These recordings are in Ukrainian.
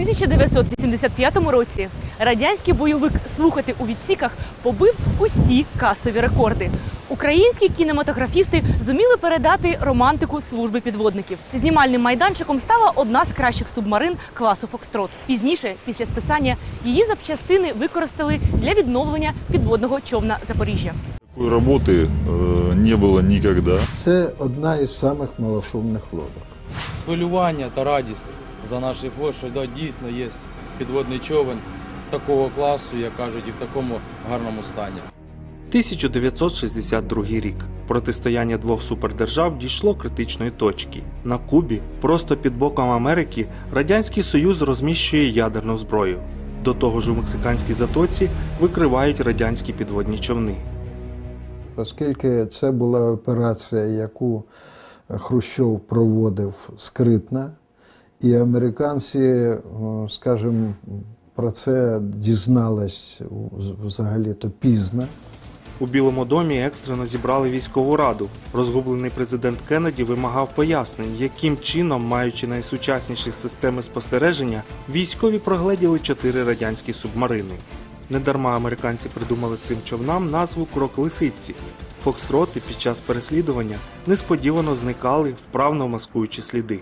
1985 році радянський бойовик слухати у відсіках побив усі касові рекорди. Українські кінематографісти зуміли передати романтику служби підводників. Знімальним майданчиком стала одна з кращих субмарин класу Фокстрот. Пізніше, після списання, її запчастини використали для відновлення підводного човна Запоріжжя. Такой работы э, не было никогда. Це одна із самих малошумних лодок. Схвилювання та радість за наш флот, що да, дійсно є підводний човен такого класу, як кажуть, і в такому гарному стані. 1962 рік. Протистояння двох супердержав дійшло критичної точки. На Кубі, просто під боком Америки, Радянський Союз розміщує ядерну зброю. До того ж у мексиканській затоці викривають радянські підводні човни. Оскільки це була операція, яку Хрущов проводив скритно, і американці, скажімо, про це дізнались взагалі-то пізно. У Білому домі екстрено зібрали військову раду. Розгублений президент Кеннеді вимагав пояснень, яким чином, маючи найсучасніші системи спостереження, військові прогледіли чотири радянські субмарини. Недарма американці придумали цим човнам назву Крок лисиці. Фокстроти під час переслідування несподівано зникали, вправно маскуючи сліди.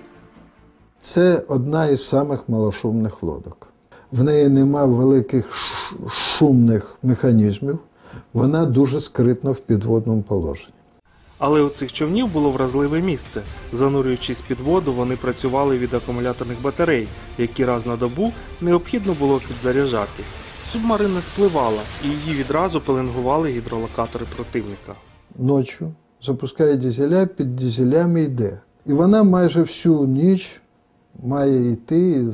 Це одна із самих малошумних лодок. В неї нема великих шумних механізмів, вона дуже скритна в підводному положенні. Але у цих човнів було вразливе місце. Занурюючись під воду, вони працювали від акумуляторних батарей, які раз на добу необхідно було підзаряджати. Субмарина спливала, і її відразу пеленгували гідролокатори противника. Ночі запускає дизеля, під дизелями йде. І вона майже всю ніч має йти і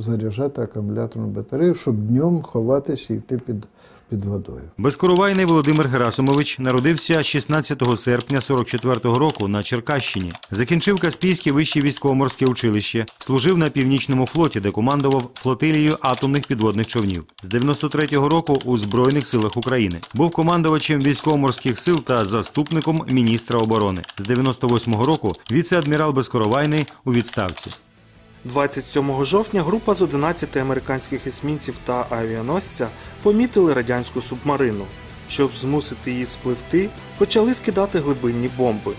заряджати акумуляторну батарею, щоб днем ховатися і йти під, під водою. Безкоровайний Володимир Герасимович народився 16 серпня 44-го року на Черкащині. Закінчив Каспійське вище військово-морське училище, служив на північному флоті, де командував флотилією атомних підводних човнів. З 93-го року у Збройних силах України був командувачем військово-морських сил та заступником міністра оборони. З 98-го року віце-адмірал Безкоровайний у відставці. 27 жовтня група з 11 американських есмінців та авіаносця помітили радянську субмарину. Щоб змусити її спливти, почали скидати глибинні бомби.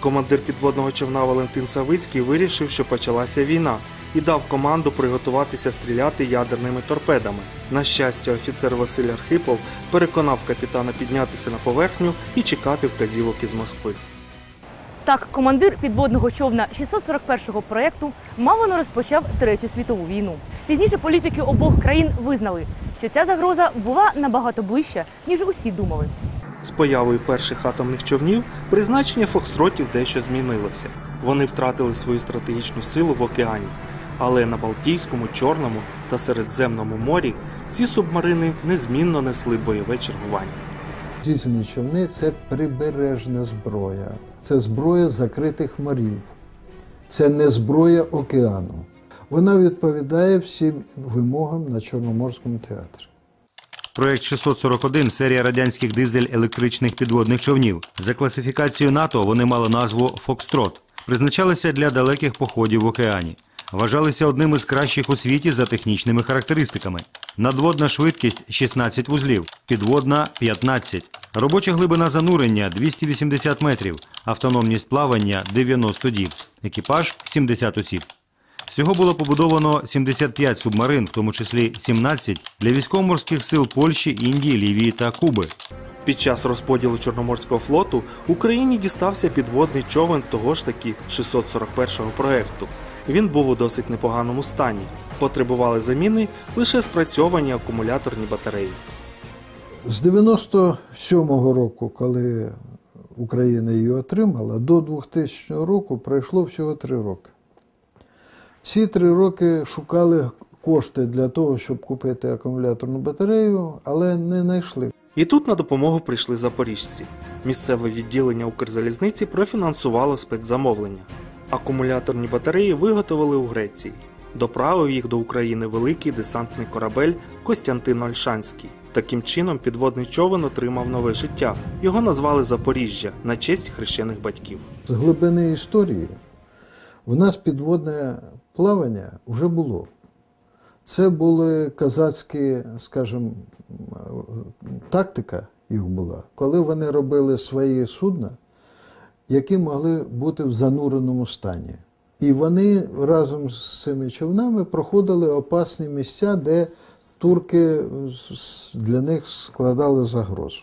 Командир підводного човна Валентин Савицький вирішив, що почалася війна, і дав команду приготуватися стріляти ядерними торпедами. На щастя, офіцер Василь Архипов переконав капітана піднятися на поверхню і чекати вказівок із Москви. Так, командир підводного човна 641-го проєкту мало не розпочав Третю світову війну. Пізніше політики обох країн визнали, що ця загроза була набагато ближча, ніж усі думали. З появою перших атомних човнів призначення фокстротів дещо змінилося. Вони втратили свою стратегічну силу в океані. Але на Балтійському, Чорному та Середземному морі ці субмарини незмінно несли бойове чергування. Дізельні човни це прибережна зброя, це зброя закритих морів, це не зброя океану. Вона відповідає всім вимогам на Чорноморському театрі. Проект 641 – серія радянських дизель-електричних підводних човнів. За класифікацією НАТО вони мали назву «Фокстрот». Призначалися для далеких походів в океані. Вважалися одним із кращих у світі за технічними характеристиками. Надводна швидкість 16 вузлів, підводна 15. Робоча глибина занурення 280 метрів, автономність плавання 90 діб, екіпаж 70 осіб. Всього було побудовано 75 субмарин, в тому числі 17 для військово-морських сил Польщі, Індії, Лівії та Куби. Під час розподілу Чорноморського флоту Україні дістався підводний човен того ж таки 641-го проекту. Він був у досить непоганому стані. Потребували заміни лише спрацьовані акумуляторні батареї. З 97-го року, коли Україна її отримала, до 2000 року пройшло всього три роки. Ці три роки шукали кошти для того, щоб купити акумуляторну батарею, але не знайшли. І тут на допомогу прийшли запоріжці. Місцеве відділення Укрзалізниці профінансувало спецзамовлення. Акумуляторні батареї виготовили у Греції. Доправив їх до України великий десантний корабель Костянтин Ольшанський. Таким чином, підводний човен отримав нове життя. Його назвали Запоріжжя на честь хрещених батьків. З глибини історії у нас підводне плавання вже було. Це були казацькі, скажімо, тактика їх була, коли вони робили свої судна, які могли бути в зануреному стані. І вони разом з цими човнами проходили опасні місця, де турки для них складали загрозу.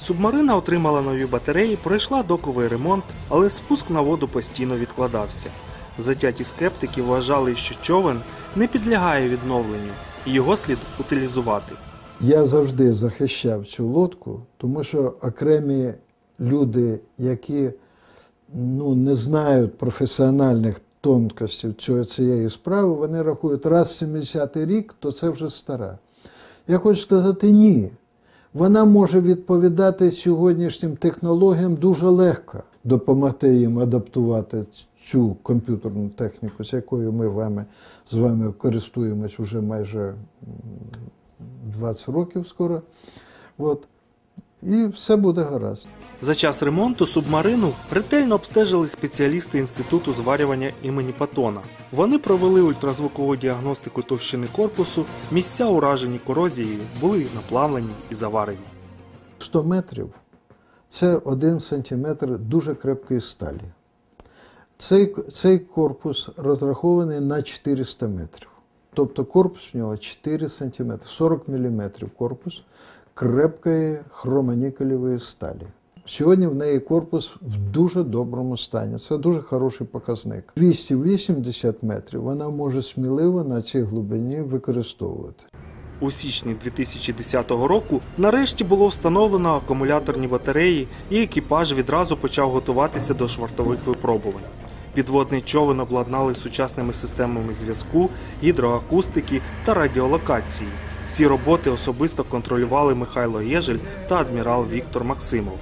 Субмарина отримала нові батареї, пройшла доковий ремонт, але спуск на воду постійно відкладався. Затяті скептики вважали, що човен не підлягає відновленню, і його слід утилізувати. Я завжди захищав цю лодку, тому що окремі люди, які ну, не знають професіональних тонкостей цього- цієї справи, вони рахують, раз 70-й рік, то це вже стара. Я хочу сказати, ні. Вона може відповідати сьогоднішнім технологіям дуже легко, допомогти їм адаптувати цю комп'ютерну техніку, з якою ми вами, з вами користуємось уже майже 20 років скоро. От. І все буде гаразд. За час ремонту субмарину ретельно обстежили спеціалісти інституту зварювання імені Патона. Вони провели ультразвукову діагностику товщини корпусу, місця уражені корозією були наплавлені і заварені. 100 метрів це 1 сантиметр дуже крепкої сталі. Цей, цей корпус розрахований на 400 метрів. Тобто корпус у нього 4 сантиметри, 40 міліметрів корпус крепкої хромонікелевої сталі. Сьогодні в неї корпус в дуже доброму стані. Це дуже хороший показник. 280 метрів вона може сміливо на цій глибині використовувати. У січні 2010 року нарешті було встановлено акумуляторні батареї, і екіпаж відразу почав готуватися до швартових випробувань. Підводний човен обладнали сучасними системами зв'язку, гідроакустики та радіолокації. Всі роботи особисто контролювали Михайло Єжель та адмірал Віктор Максимов.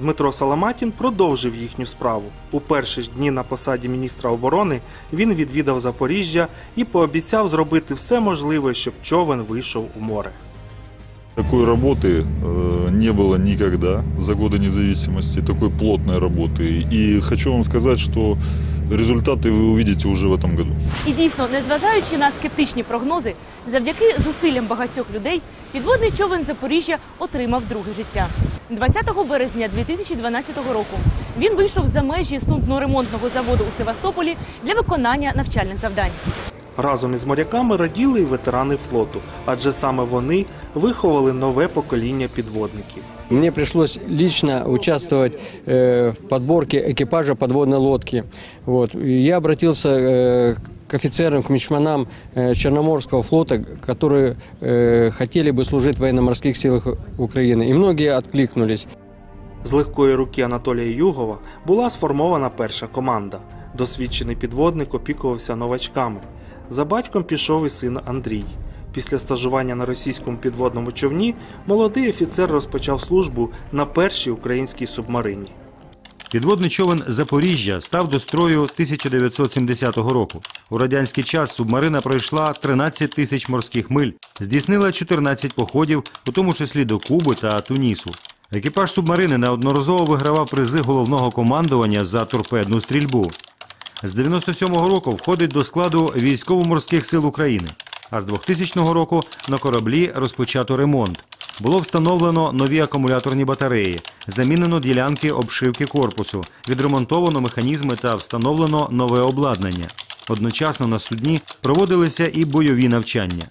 Дмитро Саламатін продовжив їхню справу. У перші ж дні на посаді міністра оборони він відвідав Запоріжжя і пообіцяв зробити все можливе, щоб човен вийшов у море. Такой работы э, не было никогда за годы независимости, такой плотной работы. И хочу вам сказать, что результаты вы увидите уже в этом году. І дійсно, незважаючи на скептичні прогнози, завдяки зусиллям багатьох людей, підводний човен Запоріжжя отримав друге життя. 20 березня 2012 року він вийшов за межі судно-ремонтного заводу у Севастополі для виконання навчальних завдань. Разом із моряками раділи й ветерани флоту, адже саме вони виховали нове покоління підводників. Мне пришлось лично участвовать э, в подборке экипажа подводной лодки. Вот. И я обратился э, к офицерам, к мичманам э, Черноморского флота, которые э, хотели бы служить в военно-морских силах Украины. И многие откликнулись. З легкої руки Анатолія Югова була сформована перша команда. Досвідчений підводник опікувався новачками. За батьком пішов і син Андрій. Після стажування на російському підводному човні молодий офіцер розпочав службу на першій українській субмарині. Підводний човен Запоріжжя став до строю 1970 року. У радянський час субмарина пройшла 13 тисяч морських миль, здійснила 14 походів, у тому числі до Куби та Тунісу. Екіпаж субмарини неодноразово вигравав призи головного командування за торпедну стрільбу. З 97-го року входить до складу військово-морських сил України. А з 2000 року на кораблі розпочато ремонт. Було встановлено нові акумуляторні батареї, замінено ділянки обшивки корпусу, відремонтовано механізми та встановлено нове обладнання. Одночасно на судні проводилися і бойові навчання.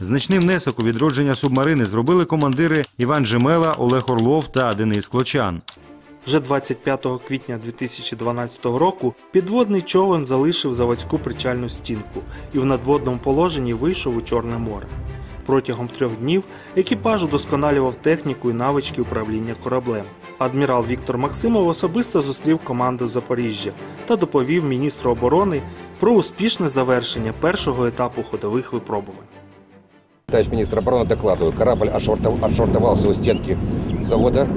Значний внесок у відродження субмарини зробили командири Іван Жемела, Олег Орлов та Денис Клочан. Вже 25 квітня 2012 року підводний човен залишив заводську причальну стінку і в надводному положенні вийшов у Чорне море. Протягом трьох днів екіпаж удосконалював техніку і навички управління кораблем. Адмірал Віктор Максимов особисто зустрів команду Запоріжжя та доповів міністру оборони про успішне завершення першого етапу ходових випробувань. Товарищ министр обороны докладываю. Корабль отшвартов- отшвартовался у стенки завода,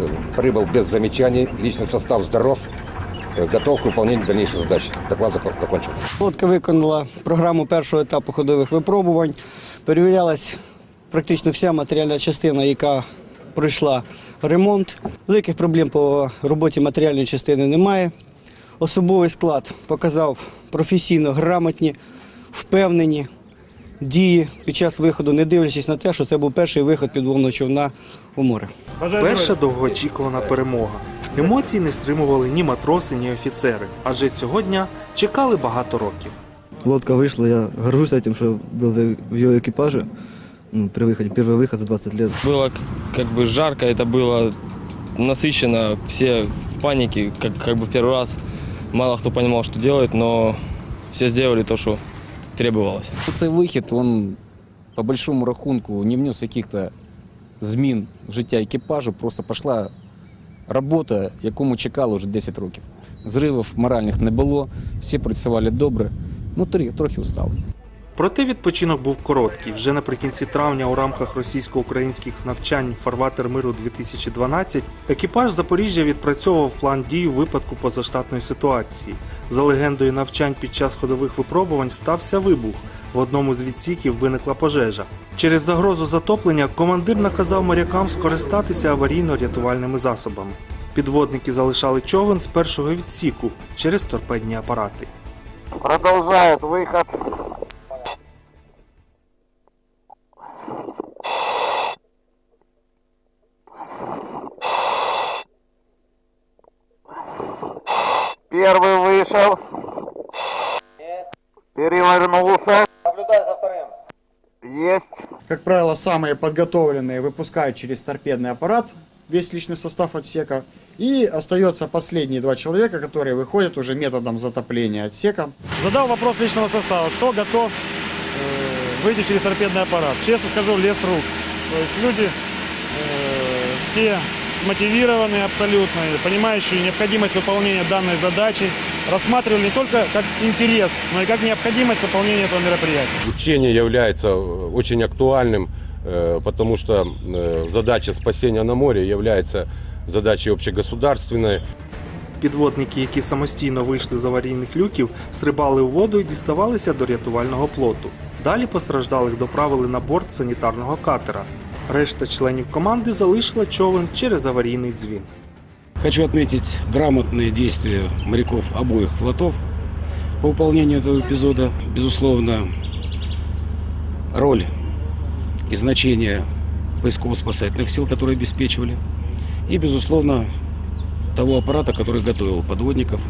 э, прибыл без замечаний, личный состав здоров, э, готов к выполнению дальнейших задач. Доклад зак- закончен. Лодка виконала програму першого етапу ходових випробувань. Перевірялась практично вся матеріальна частина, яка пройшла ремонт. Великих проблем по роботі матеріальної частини немає. Особовий склад показав професійно грамотні, впевнені дії під час виходу, не дивлячись на те, що це був перший виход підводного човна у море. Перша довгоочікувана перемога. Емоцій не стримували ні матроси, ні офіцери, адже цього дня чекали багато років Лодка вышла, я горжусь этим, что был в ее экипаже ну, при выходе. Первый выход за 20 лет. Было к- как бы жарко, это было насыщенно, все в панике, как, как бы в первый раз. Мало кто понимал, что делает, но все сделали то, что требовалось. Цей вихід, він по большому рахунку не внес яких-то змін в життя екіпажу, просто пішла робота, яку ми чекали вже 10 років. Зривів моральних не було, всі працювали добре, ну трохи, устали. Проте відпочинок був короткий. Вже наприкінці травня у рамках російсько-українських навчань Фарватер миру 2012 екіпаж Запоріжжя відпрацьовував план дій у випадку позаштатної ситуації. За легендою навчань під час ходових випробувань стався вибух. В одному з відсіків виникла пожежа. Через загрозу затоплення командир наказав морякам скористатися аварійно-рятувальними засобами. Підводники залишали човен з першого відсіку через торпедні апарати. Продолжает выход. Первый вышел. Перевернулся. Наблюдай за вторым. Есть. Как правило, самые подготовленные выпускают через торпедный аппарат весь личный состав отсека. И остается последние два человека, которые выходят уже методом затопления отсека. Задал вопрос личного состава, кто готов э, выйти через торпедный аппарат. Честно скажу, лес рук. То есть люди э, все смотивированные абсолютно, понимающие необходимость выполнения данной задачи, рассматривали не только как интерес, но и как необходимость выполнения этого мероприятия. Учение является э, очень актуальным, потому что э, задача спасения на море является задачей общегосударственной. Підводники, які самостійно вийшли з аварійних люків, стрибали у воду і діставалися до рятувального плоту. Далі постраждалих доправили на борт санітарного катера. Решта членів команди залишила човен через аварійний дзвін. Хочу отметить грамотные действия моряков обоих флотов по выполнению этого эпизода. Безусловно, роль и значение поисково-спасательных сил, которые обеспечивали, и, безусловно, того аппарата, который готовил подводников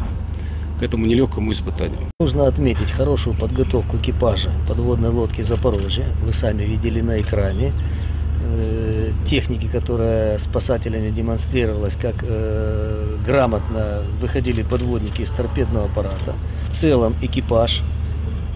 к этому нелегкому испытанию. Нужно отметить хорошую подготовку экипажа подводной лодки «Запорожье». Вы сами видели на экране э, техники, которая спасателями демонстрировалась, как э, грамотно выходили подводники из торпедного аппарата. В целом экипаж,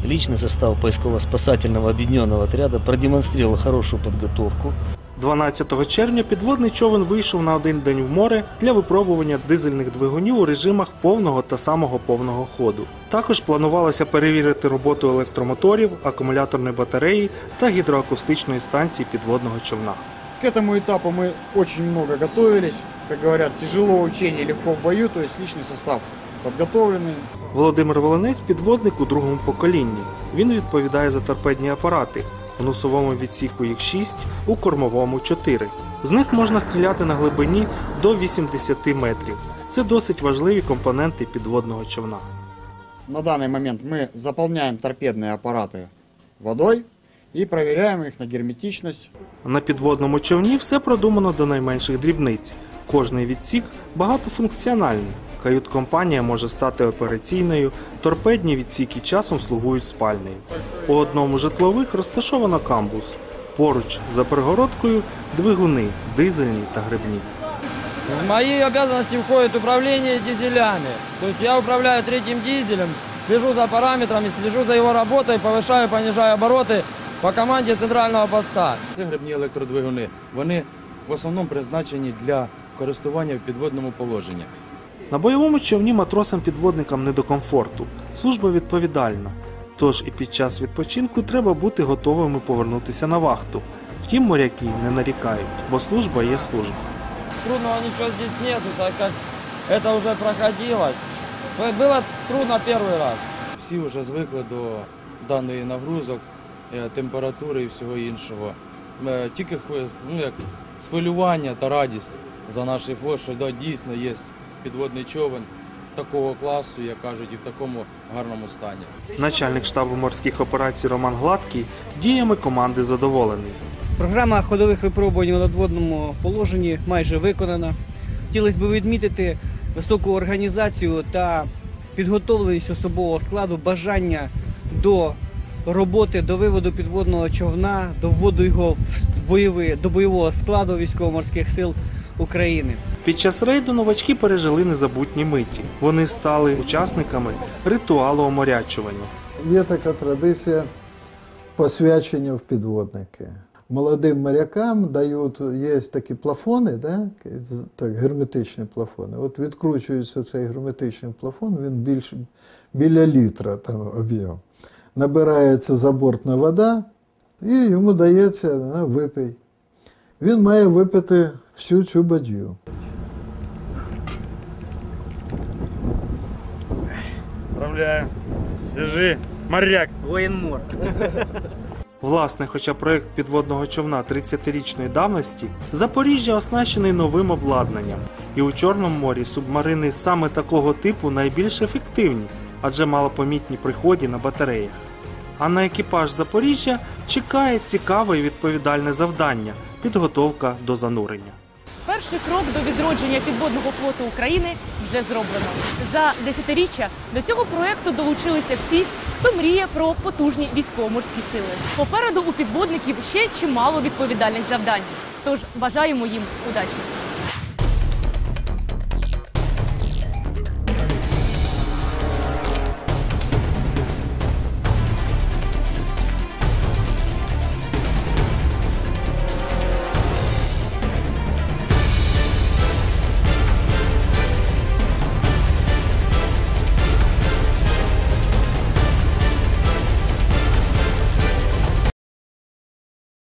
личный состав поисково-спасательного объединенного отряда продемонстрировал хорошую подготовку. 12 червня підводний човен вийшов на один день в море для випробування дизельних двигунів у режимах повного та самого повного ходу. Також планувалося перевірити роботу електромоторів, акумуляторної батареї та гідроакустичної станції підводного човна. К этому этапу мы очень много готовились. Как говорят, тяжело учение, легко в бою, то есть личный состав подготовленный. Володимир Волонець підводник у другому поколінні. Він відповідає за торпедні апарати. У носовому відсіку їх 6, у кормовому 4. З них можна стріляти на глибині до 80 метрів. Це досить важливі компоненти підводного човна. На данный момент мы заполняем торпедные аппараты водой и проверяем их на герметичность. На підводному човні все продумано до найменших дрібниць. Кожний відсік багатофункціональний. Кают-компанія може стати операційною, торпедні відсіки часом слугують спальнею. У одному з житлових розташовано камбус. Поруч за перегородкою двигуни, дизельні та грибні. В мои обязанности входит управление дизелями. То есть я управляю третьим дизелем, слежу за параметрами, слежу за его работой, повышаю, понижаю обороты по команде центрального поста. Це грибні електродвигуни. Вони в основному призначені для користування в підводному положенні. На бойовому човні матросам-підводникам не до комфорту. Служба відповідальна. Тож і під час відпочинку треба бути готовими повернутися на вахту. Втім, моряки не нарікають, бо служба є служба. Трудного ничего здесь нету, так как это уже проходилось. Было трудно первый раз. Всі вже звикли до даної нагрузок, е, температури і всього іншого. Е, Тільки хви- ну, як, схвилювання та радість за наш флот, що да, дійсно є підводний човен, такого класу, як кажуть, і в такому гарному стані. Начальник штабу морських операцій Роман Гладкий діями команди задоволений. Програма ходових випробувань у надводному положенні майже виконана. Хотілося б відмітити високу організацію та підготовленість особового складу, бажання до роботи, до виводу підводного човна, до вводу його в бойовий, до бойового складу військово-морських сил України. Під час рейду новачки пережили незабутні миті. Вони стали учасниками ритуалу оморячування. Є така традиція посвячення в підводники. Молодим морякам дають, є такі плафони, да? так, герметичні плафони. От відкручується цей герметичний плафон, він більш, біля літра там об'єм. Набирається забортна вода і йому дається на випий. Він має випити всю цю бадью. Поздравляю. Держи, моряк. Воєнмор. Власне, хоча проект підводного човна 30-річної давності, Запоріжжя оснащений новим обладнанням, і у Чорному морі субмарини саме такого типу найбільш ефективні, адже малопомітні при ході на батареях. А на екіпаж Запоріжжя чекає цікаве і відповідальне завдання підготовка до занурення. Перший крок до відродження підводного флоту України вже зроблено. За десятиріччя до цього проекту долучилися всі, хто мріє про потужні військово-морські сили. Попереду у підводників ще чимало відповідальних завдань. Тож бажаємо їм удачі.